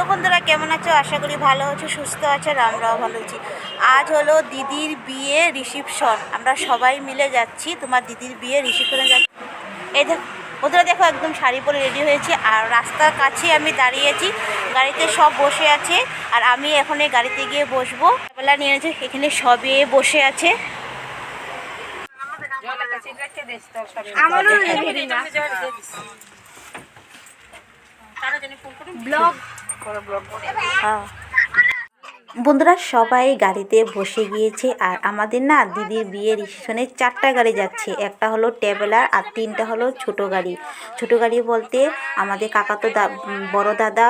Hello বন্ধুরা কেমন আছো? আশা করি ভালো আছো সুস্থ আছো আর আমরাও ভালো আছি। আজ হলো দিদির বিয়ে রিসিপশন। আমরা সবাই মিলে যাচ্ছি তোমার দিদির বিয়ে রিসিপশনে যাচ্ছি। এই দেখো বন্ধুরা দেখো একদম শাড়ি পরে রেডি হয়েছে আর রাস্তার কাছে আমি দাঁড়িয়েছি গাড়িতে সব বসে আছে আর আমি এখন এই গাড়িতে গিয়ে বসবো। বেলা নিয়ে এনেছে এখানে সবে বসে আছে। আমারও হ্যাঁ। বন্ধুরা সবাই গাড়িতে বসে গিয়েছে আর আমাদের না দিদির বিয়ে রিসেপশনে চারটা গাড়ি যাচ্ছে। একটা হলো ট্রাভেলার আর তিনটা হলো ছোট গাড়ি। ছোট গাড়ি বলতে আমাদের কাকা তো বড় দাদা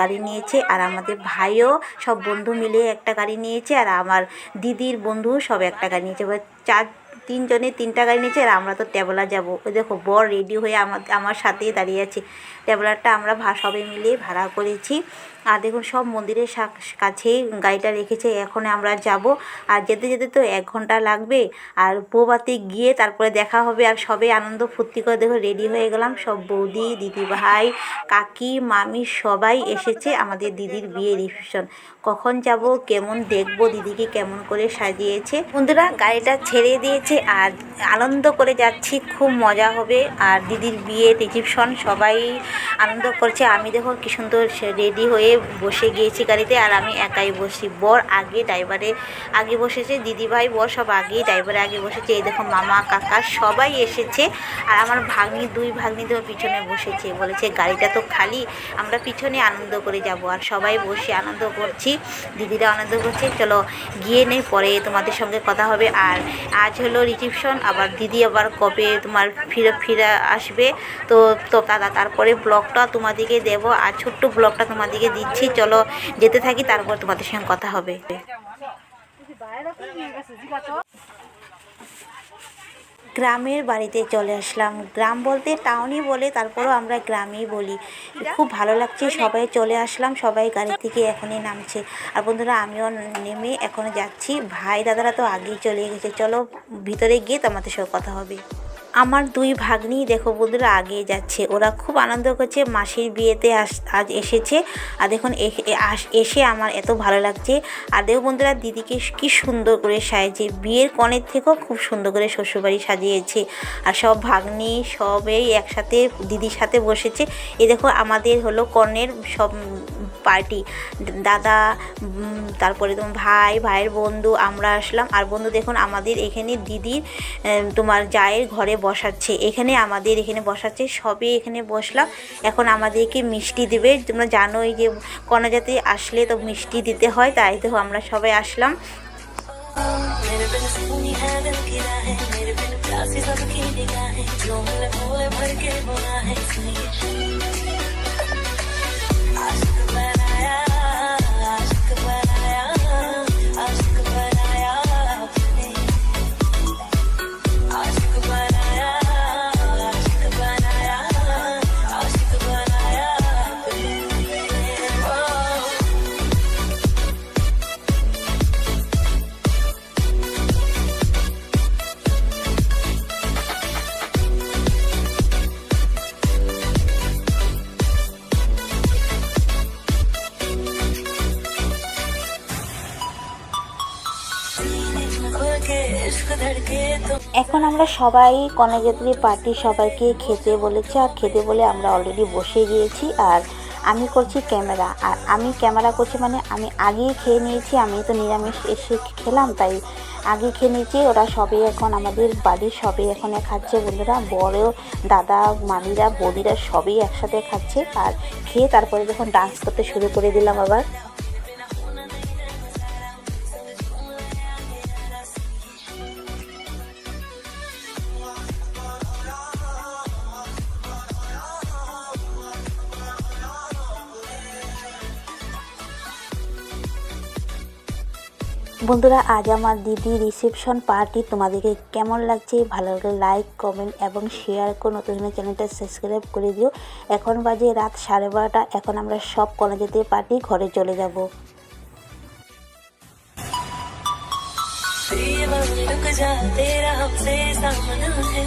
গাড়ি নিয়েছে আর আমাদের ভাইও সব বন্ধু মিলে একটা গাড়ি নিয়েছে আর আমার দিদির বন্ধু সব একটা গাড়ি নিয়েছে। চার তিনজনে তিনটা গাড়ি নিয়েছে আর আমরা তো ট্রাভেলার যাব। ওই দেখো, বর রেডি হয়ে আমার আমার সাথেই দাঁড়িয়ে আছে। ট্যাবলারটা আমরা ভা সবাই মিলে ভাড়া করেছি। আর দেখুন, সব মন্দিরের কাছেই গাড়িটা রেখেছে। এখন আমরা যাব। আর যেতে যেতে তো এক ঘণ্টা লাগবে। আর বৌবাতে গিয়ে তারপরে দেখা হবে। আর সবে আনন্দ ফুর্তি করে দেখো রেডি হয়ে গেলাম। সব বৌদি দিদি ভাই কাকি, মামি সবাই এসেছে আমাদের দিদির বিয়ে রিসেপশন কখন যাব, কেমন দেখব, দিদিকে কেমন করে সাজিয়েছে। বন্ধুরা, গাড়িটা ছেড়ে দিয়েছে। আর আনন্দ করে যাচ্ছি, খুব মজা হবে। আর দিদির বিয়ে রিসেপশন সবাই আনন্দ করছে। আমি দেখো কি সুন্দর রেডি হয়ে বসে গিয়েছি গাড়িতে, আর আমি একাই বসি। বর আগে ড্রাইভারে আগে বসেছে দিদি ভাই বর সব আগেই ড্রাইভারে আগে বসেছে। এই দেখো মামা, কাকা সবাই এসেছে, আর আমার ভাগ্নি, দুই ভাগ্নি তো পিছনে বসেছে। বলেছে, গাড়িটা তো খালি, আমরা পিছনে আনন্দ করে যাব। আর সবাই বসে আনন্দ করছি, দিদিরা আনন্দ করছে। চলো গিয়ে নেই, পরে তোমাদের সঙ্গে কথা হবে। আর আজ হলো রিসিপশন আবার দিদি আবার কবে তোমার ফিরে ফিরে আসবে, তো তো দাদা, তারপরে ব্লগটা তোমাদেরকে দেব, আর ছোট্ট ব্লগটা তোমাদেরকে দিচ্ছি, চলো যেতে থাকি, তারপর তোমাদের সঙ্গে কথা হবে। গ্রামের বাড়িতে চলে আসলাম। গ্রাম বলতে টাউনই বলে, তারপরও আমরা গ্রামেই বলি। খুব ভালো লাগছে, সবাই চলে আসলাম, সবাই গাড়ি থেকে এখনই নামছে। আর বন্ধুরা, আমিও নেমে এখনও যাচ্ছি। ভাই দাদারা তো আগেই চলে গেছে। চলো ভিতরে গিয়ে তোমাদের সঙ্গে কথা হবে। আমার দুই ভাগ্নি, দেখো বন্ধুরা, আগে যাচ্ছে। ওরা খুব আনন্দ করছে, মাসির বিয়েতে আস, আজ এসেছে। আর দেখুন এসে আমার এত ভালো লাগছে। আর দেখো বন্ধুরা, দিদিকে কি সুন্দর করে সাজিয়েছে। বিয়ের কনের থেকেও খুব সুন্দর করে শ্বশুরবাড়ি সাজিয়েছে। আর সব ভাগ্নি সবেই একসাথে দিদির সাথে বসেছে। এ দেখো, আমাদের হলো কর্ণের সব পার্টি দাদা উম, তারপরে তোমার ভাই ভাইয়ের বন্ধু আমরা আসলাম আর বন্ধু দেখুন আমাদের এখানে দিদির আহ, তোমার জায়ের ঘরে বসাচ্ছে এখানে আমাদের এখানে বসাচ্ছে সবে এখানে বসলাম এখন আমাদেরকে মিষ্টি দেবে তোমরা জানোই যে কন্যাজাতি আসলে তো মিষ্টি দিতে হয় তাই তো আমরা সবাই আসলাম मेरे बिन सुनी है दिल की राहें मेरे बिन प्यासी सबकी निगाहें जो मिले भोले भर के बुना है এখন আমরা সবাই কন্যাযাত্রী পার্টি সবাইকে খেতে বলেছি আর খেতে বলে আমরা অলরেডি বসে গিয়েছি আর আমি করছি ক্যামেরা। আর আমি ক্যামেরা করছি মানে আমি আগেই খেয়ে নিয়েছি, আমি তো নিরামিষ এসে খেলাম, তাই আগে খেয়ে নিয়েছি। ওরা সবাই এখন আমাদের বাড়ির সবাই এখন খাচ্ছে বন্ধুরা, বড় দাদা, মামিরা, বৌদিরা সবই একসাথে খাচ্ছে। আর খেয়ে তারপরে যখন ডান্স করতে শুরু করে দিলাম আবার। বন্ধুরা আজ আমার দিদি রিসেপশন পার্টি তোমাদেরকে কেমন লাগছে ভালো লাগলে লাইক কমেন্ট এবং শেয়ার করে নতুন চ্যানেলটা সাবস্ক্রাইব করে দিও এখন বাজে রাত সাড়ে বারোটা এখন আমরা সব কলেজেতে পার্টি ঘরে চলে যাব ये वक्त रुक जा तेरा हमसे सामना है